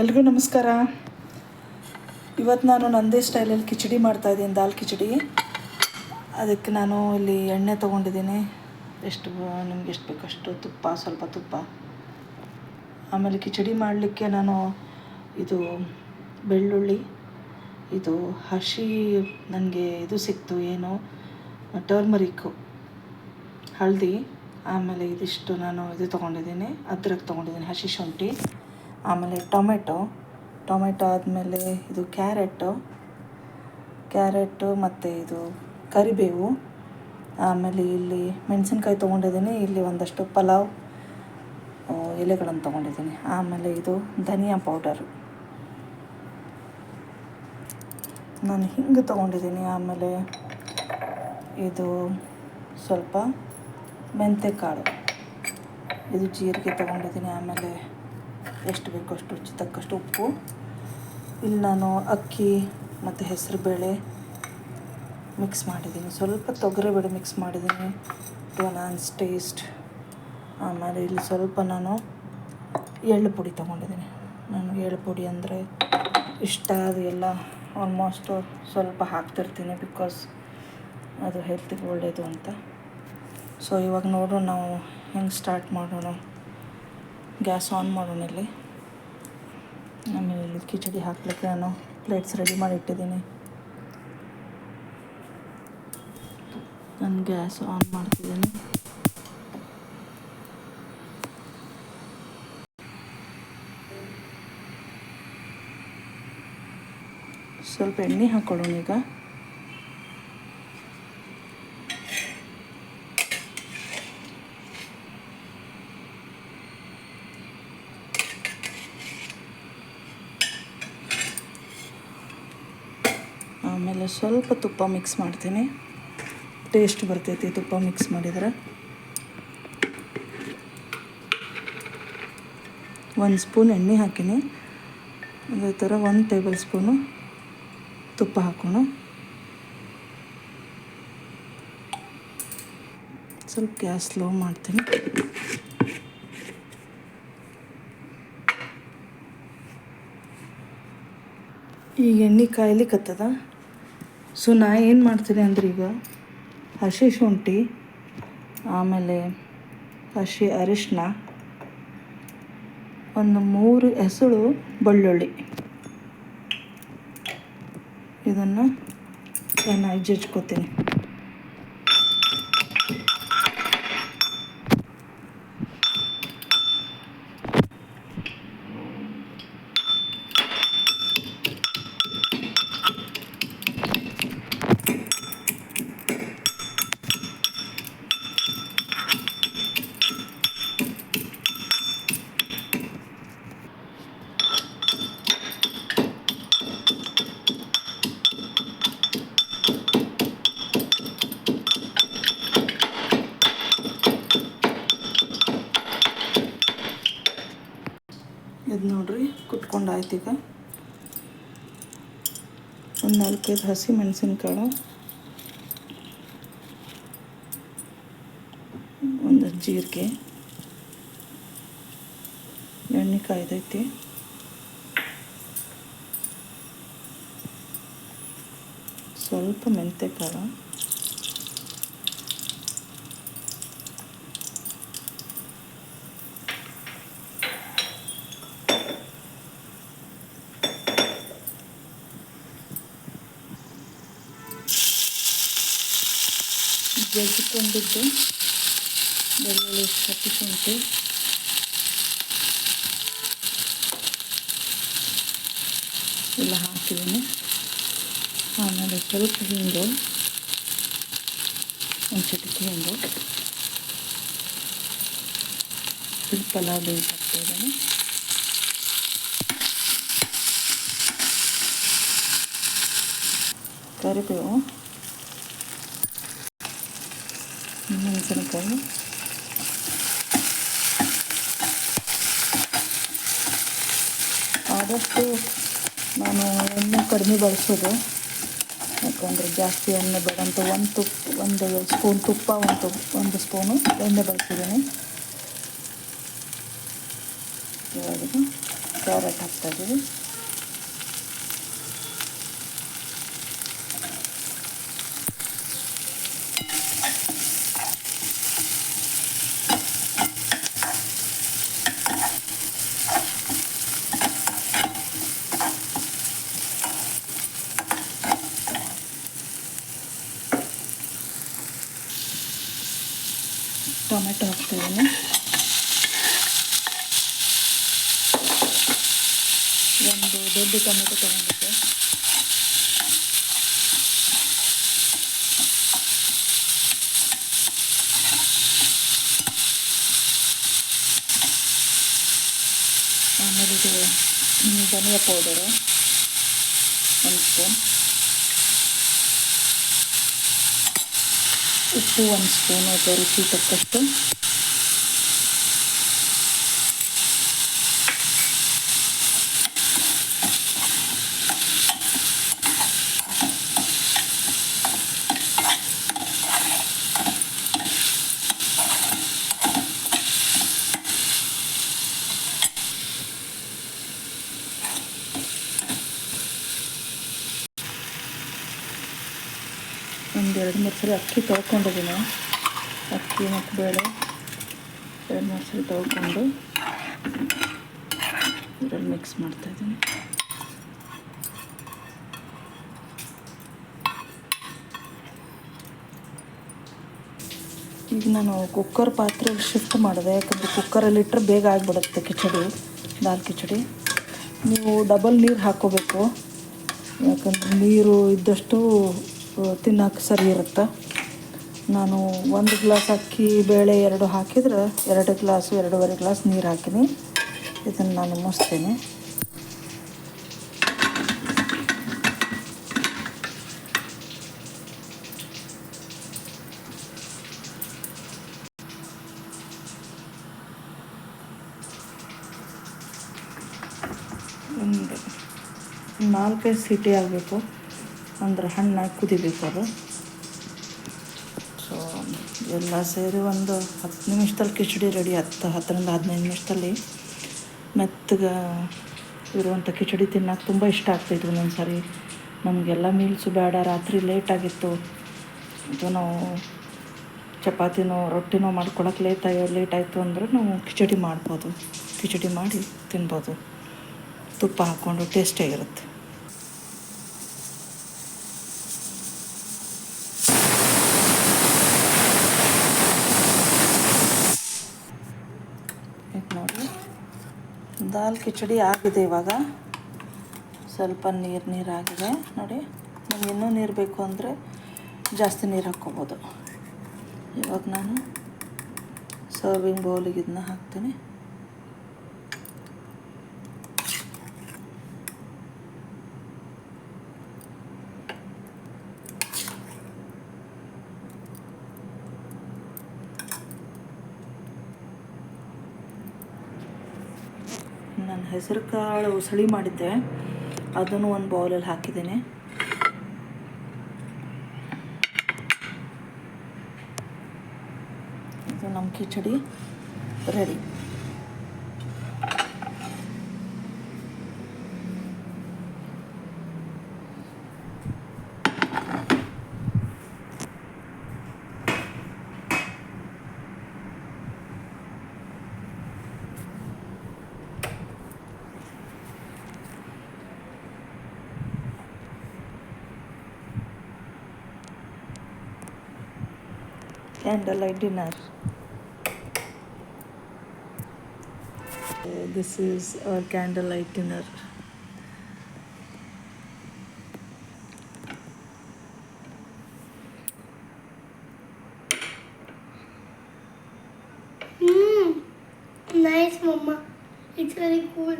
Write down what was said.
ಎಲ್ರಿಗೂ ನಮಸ್ಕಾರ. ಇವತ್ತು ನಾನು ನಂದೇ ಸ್ಟೈಲಲ್ಲಿ ಕಿಚಡಿ ಮಾಡ್ತಾಯಿದ್ದೀನಿ ದಾಲ್ ಕಿಚಡಿ. ಅದಕ್ಕೆ ನಾನು ಇಲ್ಲಿ ಎಣ್ಣೆ ತೊಗೊಂಡಿದ್ದೀನಿ. ಎಷ್ಟು ನಿಮ್ಗೆ ಎಷ್ಟು ಬೇಕಷ್ಟು ತುಪ್ಪ, ಸ್ವಲ್ಪ ತುಪ್ಪ. ಆಮೇಲೆ ಕಿಚಡಿ ಮಾಡಲಿಕ್ಕೆ ನಾನು ಇದು ಬೆಳ್ಳುಳ್ಳಿ, ಇದು ಹಸಿ ನನಗೆ ಇದು ಸಿಕ್ತು ಏನು ಟರ್ಮರಿಕ್ಕು ಹಳದಿ. ಆಮೇಲೆ ಇದಿಷ್ಟು ನಾನು ಇದು ತೊಗೊಂಡಿದ್ದೀನಿ ಅದ್ರಕ್ಕೆ ತೊಗೊಂಡಿದ್ದೀನಿ ಹಸಿ ಶುಂಠಿ. ಆಮೇಲೆ ಟೊಮೆಟೊ ಟೊಮೆಟೊ ಆದಮೇಲೆ ಇದು ಕ್ಯಾರೆಟು ಕ್ಯಾರೆಟು ಮತ್ತು ಇದು ಕರಿಬೇವು, ಆಮೇಲೆ ಇಲ್ಲಿ ಮೆಣಸಿನ್ಕಾಯಿ ತೊಗೊಂಡಿದ್ದೀನಿ, ಇಲ್ಲಿ ಒಂದಷ್ಟು ಪಲಾವ್ ಎಲೆಗಳನ್ನು ತೊಗೊಂಡಿದ್ದೀನಿ, ಆಮೇಲೆ ಇದು ಧನಿಯಾ ಪೌಡರು. ನಾನು ಹಿಂಗೆ ತೊಗೊಂಡಿದ್ದೀನಿ, ಆಮೇಲೆ ಇದು ಸ್ವಲ್ಪ ಮೆಂತ್ಯಕಾಳು ಇದು ಜೀರಿಗೆ ತೊಗೊಂಡಿದ್ದೀನಿ, ಆಮೇಲೆ ಎಷ್ಟು ಬೇಕೋ ಅಷ್ಟು ರುಚಿ ತಕ್ಕಷ್ಟು ಉಪ್ಪು. ಇಲ್ಲಿ ನಾನು ಅಕ್ಕಿ ಮತ್ತು ಹೆಸರು ಬೇಳೆ ಮಿಕ್ಸ್ ಮಾಡಿದ್ದೀನಿ. ಸ್ವಲ್ಪ ತೊಗರಿಬೇಳೆ ಮಿಕ್ಸ್ ಮಾಡಿದ್ದೀನಿ. ಟು ನಾನ್ಸ್ ಟೇಸ್ಟ್ ಆಮೇಲೆ ಇಲ್ಲಿ ಸ್ವಲ್ಪ ನಾನು ಎಳ್ಳು ಪುಡಿ ತೊಗೊಂಡಿದ್ದೀನಿ. ನಾನು ಎಳ್ಳು ಪುಡಿ ಅಂದರೆ ಇಷ್ಟ ಅದು ಎಲ್ಲ ಆಲ್ಮೋಸ್ಟ್ ಸ್ವಲ್ಪ ಹಾಕ್ತಿರ್ತೀನಿ ಬಿಕಾಸ್ ಅದು ಹೆಲ್ತಿಗೆ ಒಳ್ಳೆಯದು ಅಂತ. ಸೊ ಇವಾಗ ನೋಡೋಣ ನಾವು ಹೆಂಗೆ ಸ್ಟಾರ್ಟ್ ಮಾಡೋಣ. ಗ್ಯಾಸ್ ಆನ್ ಮಾಡೋಣ ಇಲ್ಲಿ ಆಮೇಲೆ ಇಲ್ಲಿ ಕಿಚಡಿ ಹಾಕ್ಲಿಕ್ಕೆ ನಾನು ಪ್ಲೇಟ್ಸ್ ರೆಡಿ ಮಾಡಿ ಇಟ್ಟಿದ್ದೀನಿ ನಾನು ಗ್ಯಾಸ್ ಆನ್ ಮಾಡ್ತಿದ್ದೀನಿ. ಸ್ವಲ್ಪ ಎಣ್ಣೆ ಹಾಕ್ಕೊಳ್ಳೋಣ ಈಗ ಆಮೇಲೆ ಸ್ವಲ್ಪ ತುಪ್ಪ ಮಿಕ್ಸ್ ಮಾಡ್ತೀನಿ. ಟೇಸ್ಟ್ ಬರ್ತೈತಿ ತುಪ್ಪ ಮಿಕ್ಸ್ ಮಾಡಿದ್ರೆ. ಒಂದು ಸ್ಪೂನ್ ಎಣ್ಣೆ ಹಾಕಿನಿ. ಅದೇ ಥರ ಒಂದು ಟೇಬಲ್ ಸ್ಪೂನು ತುಪ್ಪ ಹಾಕೋಣ. ಸ್ವಲ್ಪ ಗ್ಯಾಸ್ ಸ್ಲೋ ಮಾಡ್ತೀನಿ. ಈಗ ಎಣ್ಣೆ ಕಾಯ್ಲಿಕ್ಕತ್ತದ ಸೊ ನಾ ಏನು ಮಾಡ್ತೀನಿ ಅಂದ್ರೆ ಈಗ ಹಸಿ ಶುಂಠಿ ಆಮೇಲೆ ಹಸಿ ಅರಿಶಿನ ಒಂದು ಮೂರು ಹೆಸಳು ಬೆಳ್ಳುಳ್ಳಿ. ಇದನ್ನು ಚೆನ್ನಾಗಿ ಜಜ್ಕೋತೀನಿ ಈಗ. ಒಂದು ನಾಲ್ಕೈದು ಹಸಿ ಮೆಣಸಿನ್ಕಾಳು. ಒಂದು ಜೀರಿಗೆ. ಎಣ್ಣೆ ಕಾಯ್ದೈತಿ. ಸ್ವಲ್ಪ ಮೆಂತ್ಯಕಾಳು ಜಜ್ಜಿಕೊಂಡಿದ್ದು ಬೆಳ್ಳುಳ್ಳಿ ಹಸಿ ಶುಂಠಿ. ಎಲ್ಲ ಹಾಕಿದ್ದೀನಿ. ಆಮೇಲೆ ಸ್ವಲ್ಪ ಹಿಂಗು ಒಂದು ಚಿಟಿಕೆ ಹಿಂಗು ಪಲಾವ್ ಕರಿಬೇವು. ಮೆಣಸಿನಕಾಯಿ ಆದಷ್ಟು ನಾನು ಎಣ್ಣೆ ಕಡಿಮೆ ಬಳಸೋದು. ಯಾಕಂದರೆ ಜಾಸ್ತಿ ಎಣ್ಣೆ ಬೇಡ ಒಂದು ತುಪ್ಪ, ಒಂದು ಸ್ಪೂನ್ ತುಪ್ಪ, ಒಂದು ಒಂದು ಸ್ಪೂನು ಎಣ್ಣೆ ಬಳಸಿದ್ದೀನಿ. ಇವಾಗ ಕ್ಯಾರೆಟ್ ಹಾಕ್ತಾಯಿದ್ದೀವಿ ಟೊಮೆಟೊ ಹಾಕ್ತಿದ್ದೀನಿ ಒಂದು ದೊಡ್ಡ ಟೊಮೆಟೊ ತೊಗೊಂಡಿದ್ದೆ ಆಮೇಲೆ ಇದು ಹ್ಮ್, ಧನಿಯಾ ಪೌಡರು ಒಂದು ಸ್ಪೂನ್ ಉಪ್ಪು ಒಂದು ಸ್ಪೂನ್ ಅಥವಾ ರುಚಿ ತಕ್ಕಷ್ಟು ಒಂದು ಎರಡು ಮೂರು ಸರಿ ಅಕ್ಕಿ ತೊಳ್ಕೊಂಡಿದ್ದೀನಿ. ಅಕ್ಕಿ ಮತ್ತು ಬೇಳೆ ಎರಡು ಮೂರು ಸರಿ ತೊಳ್ಕೊಂಡು ಇದರಲ್ಲಿ ಮಿಕ್ಸ್ ಮಾಡ್ತಾಯಿದ್ದೀನಿ ಈಗ ನಾನು ಕುಕ್ಕರ್ ಪಾತ್ರೆ ಶಿಫ್ಟ್ ಮಾಡಿದೆ. ಯಾಕಂದರೆ ಕುಕ್ಕರಲ್ಲಿ ಇಟ್ಟರೆ ಬೇಗ ಆಗಿಬಿಡುತ್ತೆ ಕಿಚಡಿ, ದಾಲ್ ಕಿಚಡಿ. ನೀವು ಡಬಲ್ ನೀರು ಹಾಕ್ಕೋಬೇಕು. ಯಾಕಂದರೆ ನೀರು ಇದ್ದಷ್ಟು ತಿನ್ನೋಕೆ ಸರಿ ಇರುತ್ತೆ? ನಾನು ಒಂದು ಗ್ಲಾಸ್ ಅಕ್ಕಿ ಬೇಳೆ ಎರಡು ಹಾಕಿದ್ರೆ ಎರಡು ಗ್ಲಾಸು, ಎರಡೂವರೆ ಗ್ಲಾಸ್ ನೀರು ಹಾಕಿನಿ. ಇದನ್ನು ನಾನು ಮುಚ್ತೇನೆ ಒಂದು ನಾಲ್ಕೈದು ಸೀಟಿ ಆಗಬೇಕು. ಅಂದ್ರೆ ಹಣ್ಣಾಗಿ ಕುದಿಬೇಕು ಅದು ಸೊ ಎಲ್ಲ ಸೇರಿ ಒಂದು ಹತ್ತು ನಿಮಿಷದಲ್ಲಿ ಕಿಚಡಿ ರೆಡಿ, ಹತ್ತು, ಹತ್ತರಿಂದ ಹದಿನೈದು ನಿಮಿಷದಲ್ಲಿ ಮೆತ್ತಗೆ ಇರುವಂಥ ಕಿಚಡಿ ತಿನ್ನೋಕೆ ತುಂಬ ಇಷ್ಟ ಆಗ್ತಾಯಿತ್ತು ಒಂದೊಂದು ಸಾರಿ ನಮಗೆಲ್ಲ ಮೀಲ್ಸು ಬೇಡ, ರಾತ್ರಿ ಲೇಟಾಗಿತ್ತು ಅಥವಾ ನಾವು ಚಪಾತಿನೋ, ರೊಟ್ಟಿನೋ ಮಾಡ್ಕೊಳಕ್ಕೆ ಲೇಟ್ ಲೇಟ್ ಆಯಿತು ಅಂದರೆ ನಾವು ಕಿಚಡಿ ಮಾಡ್ಬೋದು. ಕಿಚಡಿ ಮಾಡಿ ತಿನ್ಬೋದು. ತುಪ್ಪ ಹಾಕ್ಕೊಂಡು ಟೇಸ್ಟಿಯಾಗಿರುತ್ತೆ ಈಗ ನೋಡಿ. ದಾಲ್ ಕಿಚಡಿ ಆಗಿದೆ ಇವಾಗ. ಸ್ವಲ್ಪ ನೀರು ನೀರಾಗಿದೆ. ನೋಡಿ, ನಮ್ಗೆ ಇನ್ನೂ ನೀರು ಬೇಕು ಅಂದರೆ ಜಾಸ್ತಿ ನೀರು ಹಾಕ್ಕೋಬೋದು. ಇವಾಗ ನಾನು ಸರ್ವಿಂಗ್ ಬೌಲಿಗೆ ಇದನ್ನ ಹಾಕ್ತೀನಿ. ನಾನು ಹೆಸರು ಕಾಳು ಉಸಳಿ ಮಾಡಿದ್ದೆ. ಅದನ್ನು ಒಂದು ಬೌಲಲ್ಲಿ ಹಾಕಿದ್ದೀನಿ. ಇದು ನಮ್ಮ khichdi ready candlelight dinner. This is our candlelight dinner. Mm, nice, Mama. It's very cool.